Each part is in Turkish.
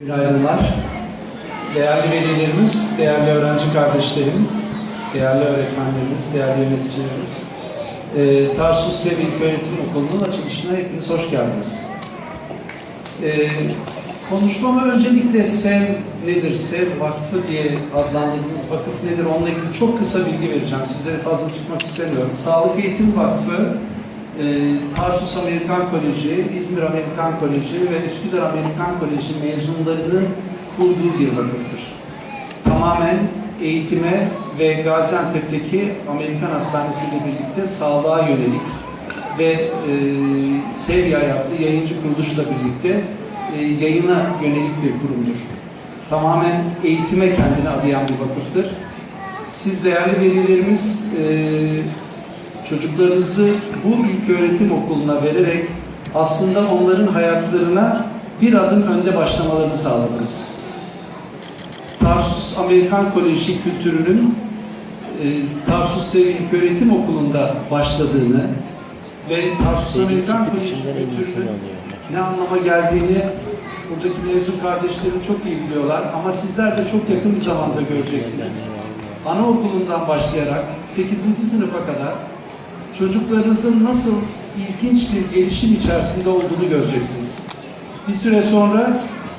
Günaydınlar. Değerli velilerimiz, değerli öğrenci kardeşlerim, değerli öğretmenlerimiz, değerli yöneticilerimiz. Ee, Tarsus Sev İlköğretim Okulu'nun açılışına hepiniz hoş geldiniz. Ee, konuşmama öncelikle SEV nedir, SEV Vakfı diye adlandırdığımız vakıf nedir onunla ilgili çok kısa bilgi vereceğim. Sizleri fazla tutmak istemiyorum. Sağlık Eğitim Vakfı, e, Tarsus Amerikan Koleji, İzmir Amerikan Koleji ve Üsküdar Amerikan Koleji mezunlarının kurduğu bir vakıftır. Tamamen eğitime ve Gaziantep'teki Amerikan Hastanesi ile birlikte sağlığa yönelik ve e, Sevya yaptığı yayıncı kuruluşla birlikte e, yayına yönelik bir kurumdur. Tamamen eğitime kendini adayan bir vakıftır. Siz değerli velilerimiz e, çocuklarınızı bu ilköğretim okuluna vererek aslında onların hayatlarına bir adım önde başlamalarını sağladınız. Tarsus Amerikan Koleji kültürünün e, Tarsus Sevi İlköğretim Okulu'nda başladığını ve Tarsus Amerikan Koleji kültürünün ne anlama geldiğini buradaki mezun kardeşlerim çok iyi biliyorlar ama sizler de çok yakın bir zamanda göreceksiniz. Anaokulundan başlayarak 8. sınıfa kadar çocuklarınızın nasıl ilginç bir gelişim içerisinde olduğunu göreceksiniz. Bir süre sonra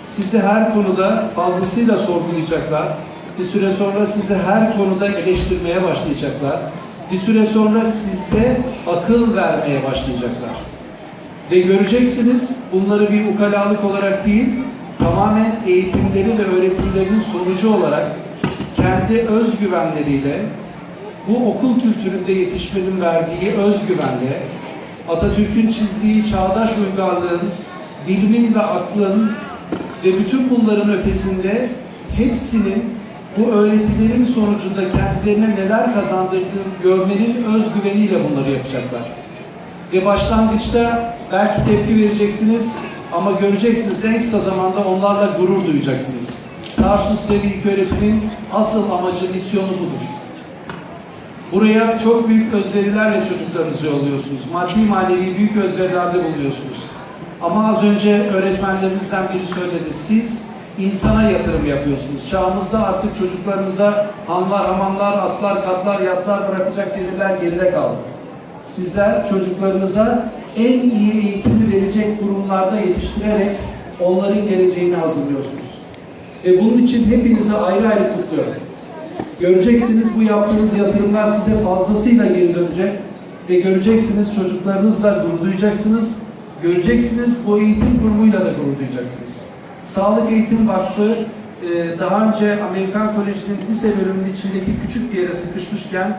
sizi her konuda fazlasıyla sorgulayacaklar. Bir süre sonra sizi her konuda eleştirmeye başlayacaklar. Bir süre sonra sizde akıl vermeye başlayacaklar. Ve göreceksiniz bunları bir ukalalık olarak değil, tamamen eğitimleri ve öğretimlerinin sonucu olarak kendi özgüvenleriyle bu okul kültüründe yetişmenin verdiği özgüvenle Atatürk'ün çizdiği çağdaş uygarlığın, bilimin ve aklın ve bütün bunların ötesinde hepsinin bu öğretilerin sonucunda kendilerine neler kazandırdığını görmenin özgüveniyle bunları yapacaklar. Ve başlangıçta belki tepki vereceksiniz ama göreceksiniz en kısa zamanda onlarla gurur duyacaksınız. Tarsus Sevi İlköğretim'in asıl amacı, misyonu budur. Buraya çok büyük özverilerle çocuklarınızı yolluyorsunuz. Maddi manevi büyük özverilerde bulunuyorsunuz. Ama az önce öğretmenlerimizden biri söyledi. Siz insana yatırım yapıyorsunuz. Çağımızda artık çocuklarınıza hanlar, hamanlar, atlar, katlar, yatlar bırakacak devirler geride kaldı. Sizler çocuklarınıza en iyi eğitimi verecek kurumlarda yetiştirerek onların geleceğini hazırlıyorsunuz. Ve bunun için hepinizi ayrı ayrı kutluyorum. Göreceksiniz bu yaptığınız yatırımlar size fazlasıyla geri dönecek ve göreceksiniz çocuklarınızla gurur duyacaksınız. Göreceksiniz bu eğitim kurumuyla da gurur duyacaksınız. Sağlık Eğitim Vakfı e, daha önce Amerikan Koleji'nin lise bölümünün içindeki küçük bir yere sıkışmışken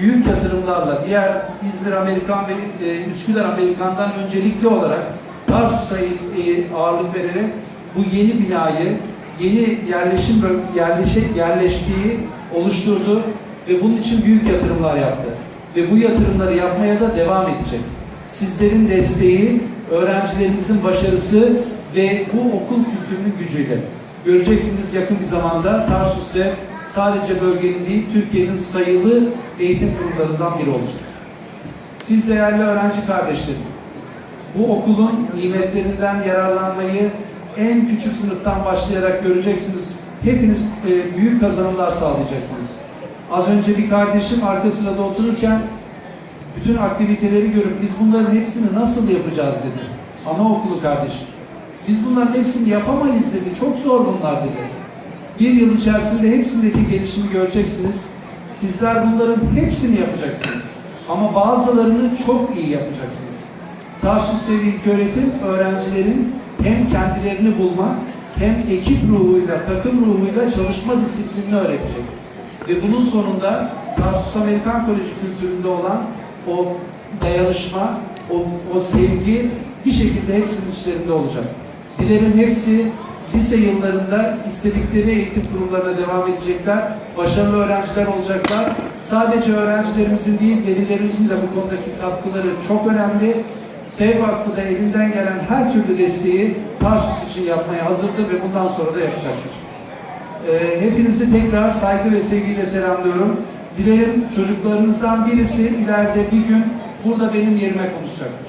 büyük yatırımlarla diğer İzmir Amerikan ve e, Üsküdar Amerikan'dan öncelikli olarak Tarsus'a e, ağırlık vererek bu yeni binayı yeni yerleşim yerleşe, yerleştiği oluşturdu ve bunun için büyük yatırımlar yaptı. Ve bu yatırımları yapmaya da devam edecek. Sizlerin desteği, öğrencilerimizin başarısı ve bu okul kültürünün gücüyle. Göreceksiniz yakın bir zamanda Tarsus'e sadece bölgenin değil, Türkiye'nin sayılı eğitim kurumlarından biri olacak. Siz değerli öğrenci kardeşlerim, bu okulun nimetlerinden yararlanmayı en küçük sınıftan başlayarak göreceksiniz. Hepiniz e, büyük kazanımlar sağlayacaksınız. Az önce bir kardeşim arka sırada otururken bütün aktiviteleri görüp biz bunların hepsini nasıl yapacağız dedi. Anaokulu kardeşim. Biz bunların hepsini yapamayız dedi. Çok zor bunlar dedi. Bir yıl içerisinde hepsindeki gelişimi göreceksiniz. Sizler bunların hepsini yapacaksınız. Ama bazılarını çok iyi yapacaksınız. Tarsus Sevi İlköğretim öğrencilerin hem kendilerini bulma hem ekip ruhuyla, takım ruhuyla çalışma disiplinini öğretecek. Ve bunun sonunda Tarsus Amerikan Koleji kültüründe olan o dayanışma, o, o sevgi bir şekilde hepsinin içlerinde olacak. Dilerim hepsi lise yıllarında istedikleri eğitim kurumlarına devam edecekler. Başarılı öğrenciler olacaklar. Sadece öğrencilerimizin değil, velilerimizin de bu konudaki katkıları çok önemli. Sev Vakfı da elinden gelen her türlü desteği Tarsus için yapmaya hazırdır ve bundan sonra da yapacaktır. Ee, hepinizi tekrar saygı ve sevgiyle selamlıyorum. Dilerim çocuklarınızdan birisi ileride bir gün burada benim yerime konuşacaktır.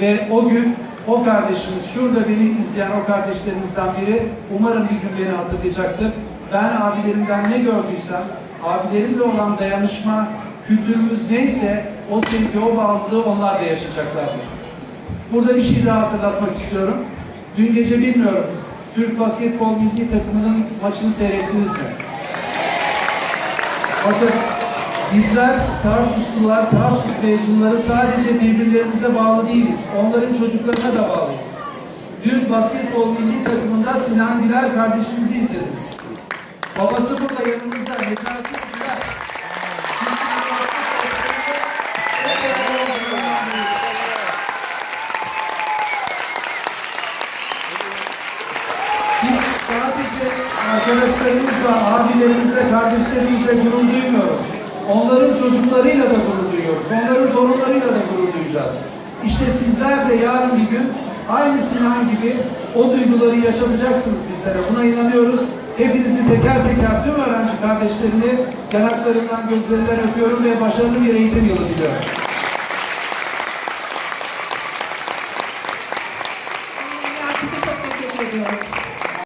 Ve o gün O kardeşimiz, şurada beni izleyen o kardeşlerimizden biri umarım bir gün beni hatırlayacaktır. Ben abilerimden ne gördüysem, abilerimle olan dayanışma kültürümüz neyse o sevgi, o bağlılığı onlar da yaşayacaklardır. Burada bir şey daha hatırlatmak istiyorum. Dün gece bilmiyorum, Türk Basketbol Milli Takımı'nın maçını seyrettiniz mi? Bakın bizler Tarsuslular, Tarsus mezunları sadece birbirlerimize bağlı değiliz. Onların çocuklarına da bağlıyız. Dün basketbol milli takımında Sinan Güler kardeşimizi izlediniz. Babası burada yanımızda Necati Güler. Biz sadece arkadaşlarımızla, abilerimizle, kardeşlerimizle gurur duymuyoruz. Onların çocuklarıyla da gurur duyuyoruz. Onların torunlarıyla da gurur duyacağız. İşte sizler de yarın bir gün aynı Sinan gibi o duyguları yaşatacaksınız bizlere. Buna inanıyoruz. Hepinizi teker teker tüm öğrenci kardeşlerimi yanaklarından, gözlerinden öpüyorum ve başarılı bir eğitim yılı diliyorum.